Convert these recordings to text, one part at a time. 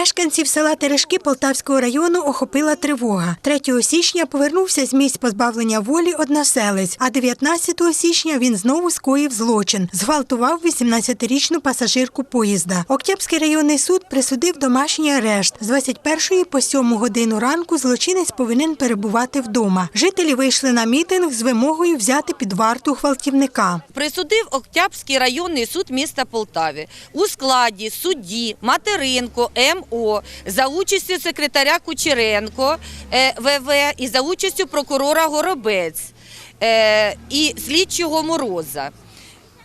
Мешканців села Терешки Полтавського району охопила тривога. 3 січня повернувся з місць позбавлення волі односелець, а 19 січня він знову скоїв злочин. Зґвалтував 18-річну пасажирку поїзда. Октябрський районний суд присудив домашній арешт. З 21 по 7 годину ранку злочинець повинен перебувати вдома. Жителі вийшли на мітинг з вимогою взяти під варту гвалтівника. Присудив Октябрський районний суд міста Полтави у складі судді Материнко МО за участю секретаря Кучеренко е, ВВ і за участю прокурора Горобець е, і слідчого Мороза.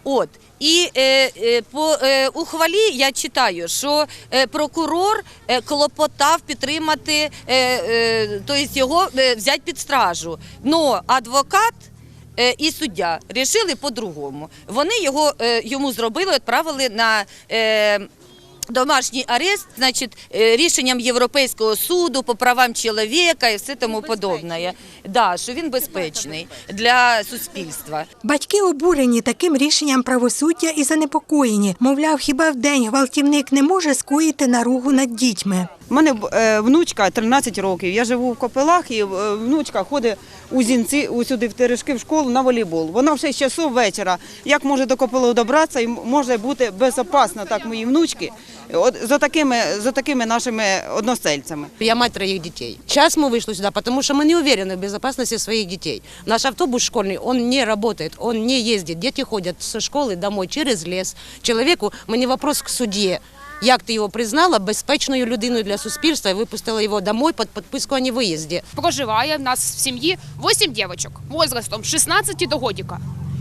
От. І е, е, по е, ухвалі я читаю, що е, прокурор е, клопотав підтримати, е, е, тобто його е, взяти під стражу. Но адвокат е, і суддя рішили по-другому. Вони його е, йому зробили, відправили на. Е, Домашній арест, значить, е, рішенням Європейського суду по правам чоловіка і все тому подобне. Да, що він безпечний для суспільства. Батьки обурені таким рішенням правосуддя і занепокоєні. Мовляв, хіба в день гвалтівник не може скоїти наругу над дітьми. У мене е, внучка 13 років. Я живу в Копилах, і е, внучка ходить у зінці усюди в Терешки в школу на волейбол. Вона в 6 часов вечора. Як може до Копилу добратися і може бути безпечно так моїй внучки от, за, такими, за такими нашими односельцями. Я мать троих детей. Сейчас мы вышли сюда, потому что мы не уверены в безопасности своих детей. Наш автобус школьный, он не работает, он не ездит. Дети ходят со школы домой через лес. Человеку, мені вопрос к судді. Як ти його признала безпечною людиною для суспільства і випустила його домой під підписку о невиїзді? проживає в нас в сім'ї 8 дівчинок возрастом 16 до годика.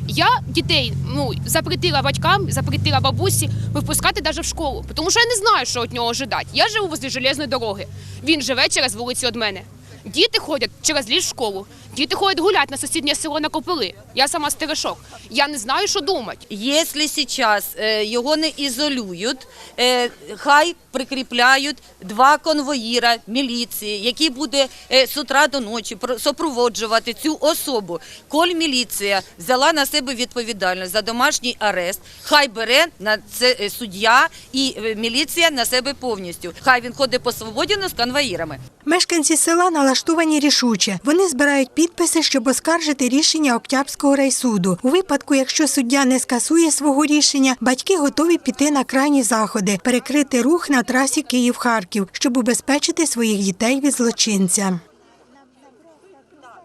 Я дітей ну запретила батькам, запретила бабусі випускати навіть в школу, тому що я не знаю, що від нього ожидати. Я живу возле железної дороги. Він живе через вулицю від мене. Діти ходять через ліс в школу. Діти ходять гуляти на сусіднє село на Копили. Я сама з Терешок. Я не знаю, що думати. Якщо зараз е, його не ізолюють, е, хай прикріпляють два конвоїра міліції, які буде е, з утра до ночі про- супроводжувати цю особу. Коль міліція взяла на себе відповідальність за домашній арест, хай бере на це суддя і міліція на себе повністю. Хай він ходить по свободі з конвоїрами. Мешканці села налаштовані рішуче. Вони збирають підписи, щоб оскаржити рішення Октябрського райсуду. У випадку, якщо суддя не скасує свого рішення, батьки готові піти на крайні заходи, перекрити рух на трасі Київ-Харків, щоб убезпечити своїх дітей від злочинця.